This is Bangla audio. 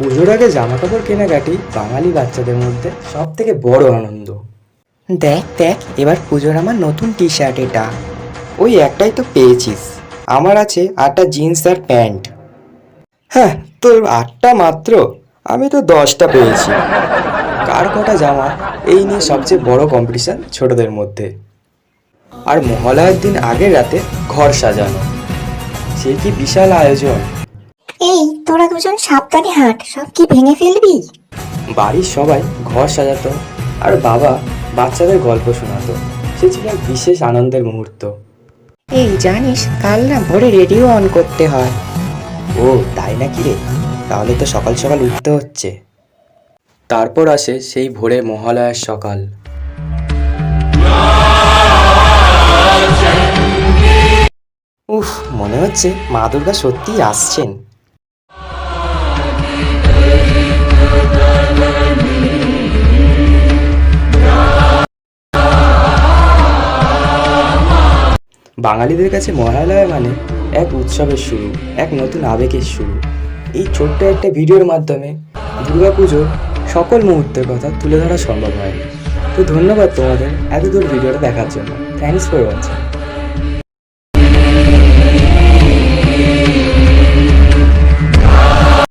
পুজোর আগে জামা কাপড় কেনাকাটি বাঙালি বাচ্চাদের মধ্যে সব থেকে বড় আনন্দ। দেখ দেখ এবার পুজোর আমার নতুন টি শার্ট এটা। ওই একটাই তো পেয়েছিস। আমার আছে আটটা জিন্স আর প্যান্ট। হ্যাঁ তোর আটটা মাত্র? আমি তো দশটা পেয়েছি। কার কটা জামা? এই নিয়ে সবচেয়ে বড় কম্পিটিশন ছোটদের মধ্যে। আর মহালয়ার দিন আগের রাতে ঘর সাজানো। সে কি বিশাল আয়োজন? এই তোরা দুজন সাবধানে হাঁট সব কি ভেঙে ফেলবি? বাড়ির সবাই ঘর সাজাতো আর বাবা বাচ্চাদের গল্প শোনাতো। সে ছিল এক বিশেষ আনন্দের মুহূর্ত। এই জানিস কাল না ভোরে রেডিও অন করতে হয়। ও তাই নাকি রে? তাহলে তো সকাল সকাল উঠতে হচ্ছে। তারপর আসে সেই ভোরে মহালয়ার সকাল। উফ মনে হচ্ছে মা দুর্গা সত্যিই আসছেন। বাঙালিদের কাছে মহালয়া মানে এক উৎসবের শুরু, এক নতুন আবেগের শুরু। এই ছোট্ট একটা ভিডিওর মাধ্যমে দুর্গাপুজোর সকল মুহূর্তের কথা তুলে ধরা সম্ভব হয় তো ধন্যবাদ তোমাদের এতদূর ভিডিওটা দেখার জন্য। Thanks for watching